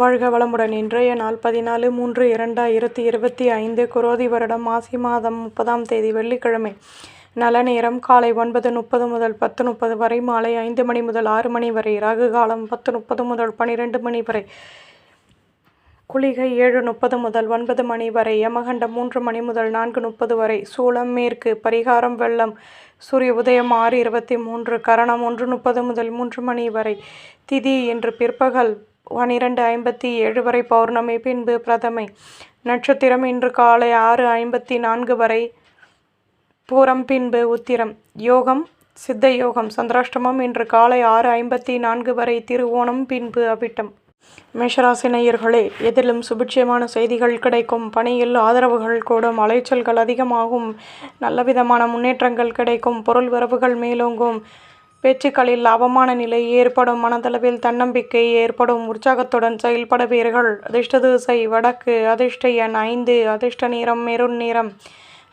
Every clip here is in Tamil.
வாழ்க வளமுடன். இன்றைய நாள் பதினாலு மூன்று இரண்டாயிரத்தி இருபத்தி ஐந்து குரோதி வருடம் மாசி மாதம் முப்பதாம் தேதி வெள்ளிக்கிழமை. நல்ல நேரம் காலை ஒன்பது முப்பது முதல் பத்து முப்பது வரை மாலை ஐந்து மணி முதல் ஆறு மணி வரை ராகு காலம் பத்து முப்பது முதல் பன்னிரெண்டு மணி வரை குளிகை ஏழு முப்பது முதல் ஒன்பது மணி வரை யமகண்டம் மூன்று மணி முதல் நான்கு முப்பது வரை சூளம் மேற்கு பரிகாரம் வெள்ளம் சூரிய உதயம் ஆறு இருபத்தி மூன்று கரணம் ஒன்று முப்பது முதல் மூன்று மணி வரை திதி இன்று பிற்பகல் பனிரெண்டு ஐம்பத்தி ஏழு வரை பௌர்ணமி பின்பு பிரதமை. நட்சத்திரம் இன்று காலை ஆறு ஐம்பத்தி நான்கு வரை பூரம் பின்பு உத்திரம். யோகம் சித்த யோகம் சந்திராஷ்டமம் இன்று காலை ஆறு ஐம்பத்தி நான்கு வரை திருவோணம் பின்பு அபிட்டம் மேஷராசினியர்களே எதிலும் சுபிட்சியமான செய்திகள் கிடைக்கும். பணியில் ஆதரவுகள் கூடும் அலைச்சல்கள் அதிகமாகும் நல்லவிதமான முன்னேற்றங்கள் கிடைக்கும் பொருள் வரவுகள் மேலோங்கும். பேச்சுக்களில் லாபமான நிலை ஏற்படும் மனதளவில் தன்னம்பிக்கை ஏற்படும் உற்சாகத்துடன் செயல்படுவீர்கள் அதிர்ஷ்ட திசை வடக்கு அதிர்ஷ்ட எண் ஐந்து அதிர்ஷ்ட நிறம் மெருண் நிறம்.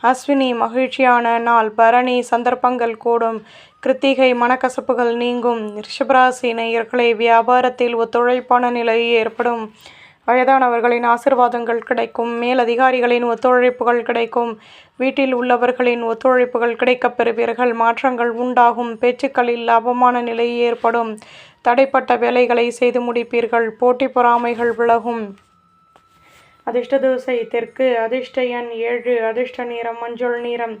அஸ்வினி மகிழ்ச்சியான நாள் பரணி சந்தர்ப்பங்கள் கூடும். கிருத்திகை மனக்கசப்புகள் நீங்கும். ரிஷபராசி நேயர்களை வியாபாரத்தில் ஒத்துழைப்பான நிலை ஏற்படும். வயதானவர்களின் ஆசிர்வாதங்கள் கிடைக்கும் மேலதிகாரிகளின் ஒத்துழைப்புகள் கிடைக்கும் வீட்டில் உள்ளவர்களின் ஒத்துழைப்புகள் கிடைக்கப் பெறுவீர்கள் மாற்றங்கள் உண்டாகும் பேச்சுக்களில் லாபமான நிலை ஏற்படும் தடைப்பட்ட வேலைகளை செய்து முடிப்பீர்கள் போட்டி பொறாமைகள் விலகும். அதிர்ஷ்ட தோசை தெற்கு அதிர்ஷ்ட எண் ஏழு அதிர்ஷ்ட நிறம் மஞ்சள் நிறம்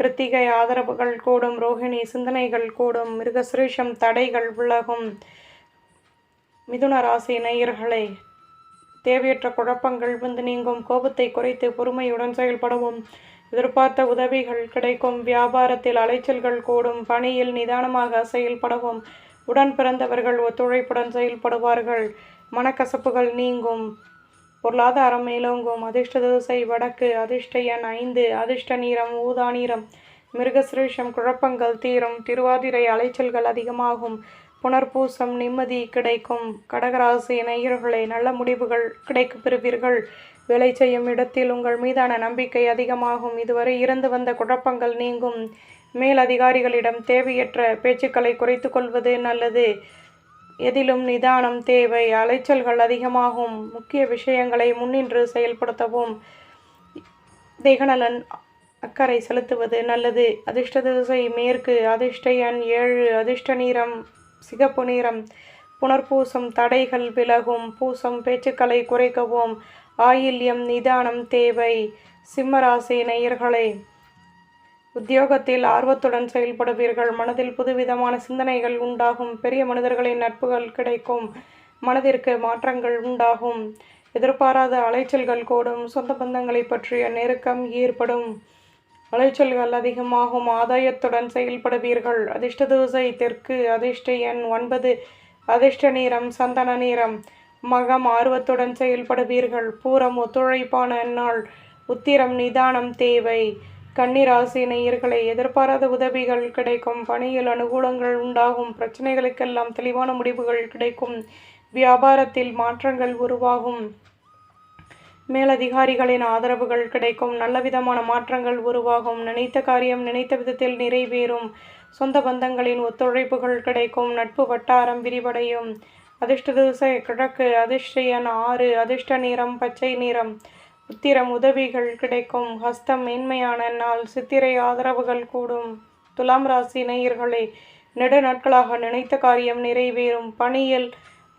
கிருத்திகை ஆதரவுகள் கூடும் ரோஹிணி சிந்தனைகள் கூடும் மிருகசுரேஷம் தடைகள் விலகும். மிதுன ராசி நேயர்களை தேவையற்ற குழப்பங்கள் வந்து நீங்கும். கோபத்தை குறைத்து பொறுமையுடன் செயல்படவும். எதிர்பார்த்த உதவிகள் கிடைக்கும். வியாபாரத்தில் அலைச்சல்கள் கூடும். பணியில் நிதானமாக செயல்படவும். உடன் பிறந்தவர்கள் ஒத்துழைப்புடன் செயல்படுவார்கள். மனக்கசப்புகள் நீங்கும். பொருளாதாரம் மேலோங்கும். அதிர்ஷ்ட தோசை வடக்கு. அதிர்ஷ்ட எண் ஐந்து. அதிர்ஷ்ட நீரம் ஊதா நீரம் மிருகசிரேஷம் குழப்பங்கள் தீரும். திருவாதிரை அலைச்சல்கள் அதிகமாகும். புனர்பூசம் நிம்மதி கிடைக்கும். கடகராசி நேயர்களே நல்ல முடிவுகள் கிடைக்கப் பெறுவீர்கள். வேலை செய்யும் இடத்தில் உங்கள் மீதான நம்பிக்கை அதிகமாகும். இதுவரை இருந்து வந்த குழப்பங்கள் நீங்கும். மேல் அதிகாரிகளிடம் தேவையற்ற பேச்சுக்களை குறைத்து கொள்வது நல்லது. எதிலும் நிதானம் தேவை அலைச்சல்கள் அதிகமாகும். முக்கிய விஷயங்களை முன்னின்று செயல்படுத்தவும் தேகநலன் அக்கறை செலுத்துவது நல்லது. அதிர்ஷ்ட திசை மேற்கு அதிர்ஷ்ட எண் ஏழு அதிர்ஷ்ட நீரம் சிகப்பு நிறம். புனர்பூசம் தடைகள் விலகும். பூசம் பேச்சுக்களை குறைக்கவும். ஆயில்யம் நிதானம் தேவை. சிம்மராசி நேயர்களே உத்தியோகத்தில் ஆர்வத்துடன் செயல்படுவீர்கள். மனதில் புதுவிதமான சிந்தனைகள் உண்டாகும். பெரிய மனிதர்களின் நட்புகள் கிடைக்கும். மனதிற்கு மாற்றங்கள் உண்டாகும். எதிர்பாராத அலைச்சல்கள் கூடும். சொந்த பந்தங்களை பற்றிய நெருக்கம் ஏற்படும். அலைச்சல்கள் அதிகமாகும். ஆதாயத்துடன் செயல்படுவீர்கள். அதிர்ஷ்ட தோசை தெற்கு. அதிர்ஷ்ட எண் ஒன்பது. அதிர்ஷ்ட நேரம் சந்தன நேரம் மகம் ஆர்வத்துடன் செயல்படுவீர்கள். பூரம் ஒத்துழைப்பான நாள். உத்திரம் நிதானம் தேவை. கன்னிராசி நேயர்களை எதிர்பாராத உதவிகள் கிடைக்கும். பணியில் அனுகூலங்கள் உண்டாகும். பிரச்சனைகளுக்கெல்லாம் தெளிவான முடிவுகள் கிடைக்கும். வியாபாரத்தில் மாற்றங்கள் உருவாகும். மேலதிகாரிகளின் ஆதரவுகள் கிடைக்கும். நல்லவிதமான மாற்றங்கள் உருவாகும். நினைத்த காரியம் நினைத்த விதத்தில் நிறைவேறும். சொந்த பந்தங்களின் ஒத்துழைப்புகள் கிடைக்கும். நட்பு வட்டாரம் விரிவடையும். அதிர்ஷ்ட திசை கிழக்கு அதிர்ஷ்ட எண் ஆறு அதிர்ஷ்ட நிறம் பச்சை நிறம் உத்திரம் உதவிகள் கிடைக்கும். ஹஸ்தம் மேன்மையான நாள் சித்திரை ஆதரவுகள் கூடும். துலாம் ராசி நேயர்களே நெடு நாட்களாக நினைத்த காரியம் நிறைவேறும். பணியில்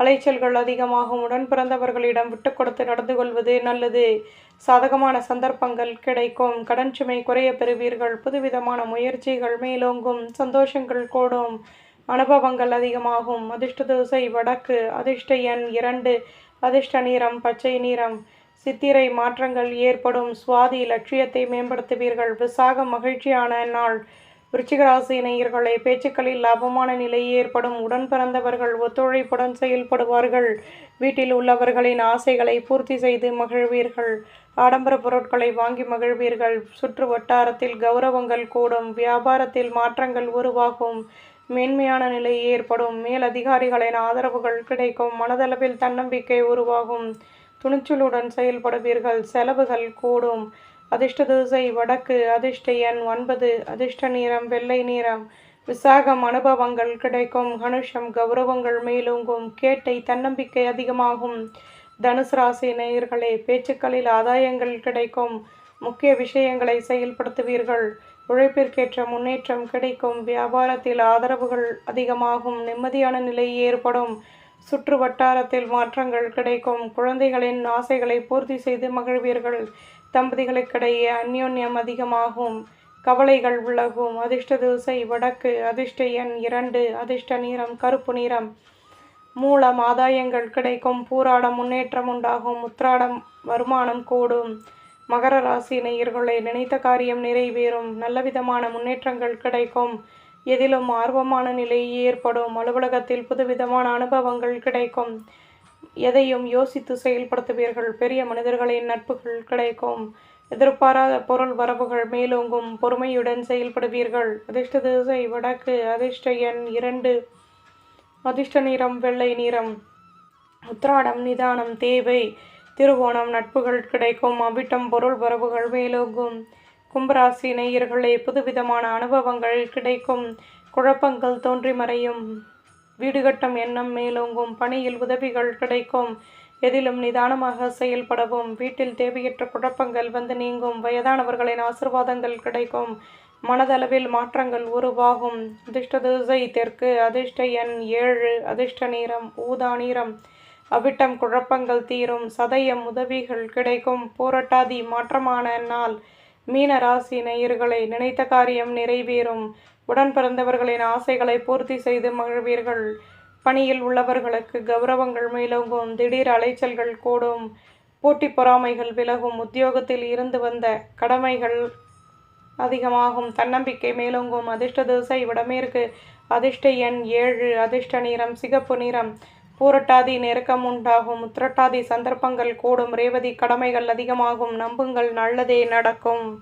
அலைச்சல்கள் அதிகமாகும். உடன் பிறந்தவர்களிடம் விட்டு கொடுத்து நடந்து கொள்வது நல்லது. சாதகமான சந்தர்ப்பங்கள் கிடைக்கும். கடன் சுமை குறைய பெறுவீர்கள். புதுவிதமான முயற்சிகள் மேலோங்கும். சந்தோஷங்கள் கூடும். அனுபவங்கள் அதிகமாகும். அதிர்ஷ்ட தோசை வடக்கு. அதிர்ஷ்ட எண் இரண்டு. அதிர்ஷ்ட நிறம் பச்சை நிறம். சித்திரை மாற்றங்கள் ஏற்படும். சுவாதி லட்சியத்தை மேம்படுத்துவீர்கள். விசாக மகிழ்ச்சியான நாள். விருச்சிகராசி நேயர்களை பேச்சுக்களில் லாபமான நிலை ஏற்படும். உடன் பிறந்தவர்கள் ஒத்துழைப்புடன் செயல்படுவார்கள். வீட்டில் உள்ளவர்களின் ஆசைகளை பூர்த்தி செய்து மகிழ்வீர்கள். ஆடம்பர பொருட்களை வாங்கி மகிழ்வீர்கள். சுற்று வட்டாரத்தில் கௌரவங்கள் கூடும். வியாபாரத்தில் மாற்றங்கள் உருவாகும். மேன்மையான நிலை ஏற்படும். மேலதிகாரிகளின் ஆதரவுகள் கிடைக்கும். மனதளவில் தன்னம்பிக்கை உருவாகும். துணிச்சலுடன் செயல்படுவீர்கள். செலவுகள் கூடும். அதிர்ஷ்ட திசை வடக்கு அதிர்ஷ்ட எண் ஒன்பது அதிர்ஷ்ட நிறம் வெள்ளை நிறம். விசாகம் அனுபவங்கள் கிடைக்கும் கனுஷம் கௌரவங்கள் மேலோங்கும் கேட்டை தன்னம்பிக்கை அதிகமாகும். தனுசு ராசி நேயர்களே பேச்சுக்களில் ஆதாயங்கள் கிடைக்கும். முக்கிய விஷயங்களை செயல்படுத்துவீர்கள். உழைப்பிற்கேற்ற முன்னேற்றம் கிடைக்கும். வியாபாரத்தில் ஆதரவுகள் அதிகமாகும். நிம்மதியான நிலை ஏற்படும். சுற்று வட்டாரத்தில் மாற்றங்கள் கிடைக்கும். குழந்தைகளின் ஆசைகளை பூர்த்தி செய்து மகிழ்வீர்கள். தம்பதிகளுக்கிடையே அந்யோன்யம் அதிகமாகும். கவலைகள் விலகும். அதிர்ஷ்ட தூசை வடக்கு. அதிர்ஷ்ட எண் இரண்டு. அதிர்ஷ்ட நிறம் கருப்பு நிறம். மூலம் ஆதாயங்கள் கிடைக்கும். பூராடம் முன்னேற்றம் உண்டாகும். உத்ராடம் வருமானம் கூடும். மகர ராசி நேயர்களை நினைத்த காரியம் நிறைவேறும். நல்லவிதமான முன்னேற்றங்கள் கிடைக்கும். எதிலும் ஆர்வமான நிலை ஏற்படும். அலுவலகத்தில் புதுவிதமான அனுபவங்கள் கிடைக்கும். எதையும் யோசித்து செயல்படுத்துவீர்கள். பெரிய மனிதர்களின் நட்புகள் கிடைக்கும். எதிர்பாராத பொருள் வரவுகள் மேலோங்கும். பொறுமையுடன் செயல்படுவீர்கள். அதிர்ஷ்ட திசை வடக்கு. அதிர்ஷ்ட எண் இரண்டு. அதிர்ஷ்ட நிறம் வெள்ளை நிறம். உத்ராடம் நிதானம் தேவை. திருவோணம் நட்புகள் கிடைக்கும். அவிட்டம் பொருள் வரவுகள் மேலோங்கும். கும்பராசி நேயர்களே புதுவிதமான அனுபவங்கள் கிடைக்கும். குழப்பங்கள் தோன்றி மறையும். வீடுகட்டும் எண்ணம் மேலோங்கும் பணியில் உதவிகள் கிடைக்கும். எதிலும் நிதானமாக செயல்படவும் வீட்டில் தேவையற்ற குழப்பங்கள் வந்து நீங்கும் வயதானவர்களின் ஆசிர்வாதங்கள் கிடைக்கும். மனதளவில் மாற்றங்கள் உருவாகும். அதிர்ஷ்ட திசை தெற்கு அதிர்ஷ்ட எண் ஏழு அதிர்ஷ்ட நீரம் ஊதா நீரம் அவிட்டம் குழப்பங்கள் தீரும் சதயம் உதவிகள் கிடைக்கும். போராட்டாதி மாற்றமான நாள். மீன ராசி நேயர்களை நினைத்த காரியம் நிறைவேறும். உடன் பிறந்தவர்களின் ஆசைகளை பூர்த்தி செய்து மகிழ்வீர்கள். பணியில் உள்ளவர்களுக்கு கௌரவங்கள் மேலோங்கும். திடீர் அலைச்சல்கள் கூடும். போட்டி பொறாமைகள் விலகும். உத்தியோகத்தில் இருந்து வந்த கடமைகள் அதிகமாகும். தன்னம்பிக்கை மேலோங்கும். அதிர்ஷ்ட திசை வடமேற்கு. அதிர்ஷ்ட எண் ஏழு. அதிர்ஷ்ட நிறம் சிகப்பு நிறம். பூரட்டாதி நெருக்கம் உண்டாகும். உத்திரட்டாதி சந்தர்ப்பங்கள் கூடும். ரேவதி கடமைகள் அதிகமாகும். நம்புங்கள். நல்லதே நடக்கும்.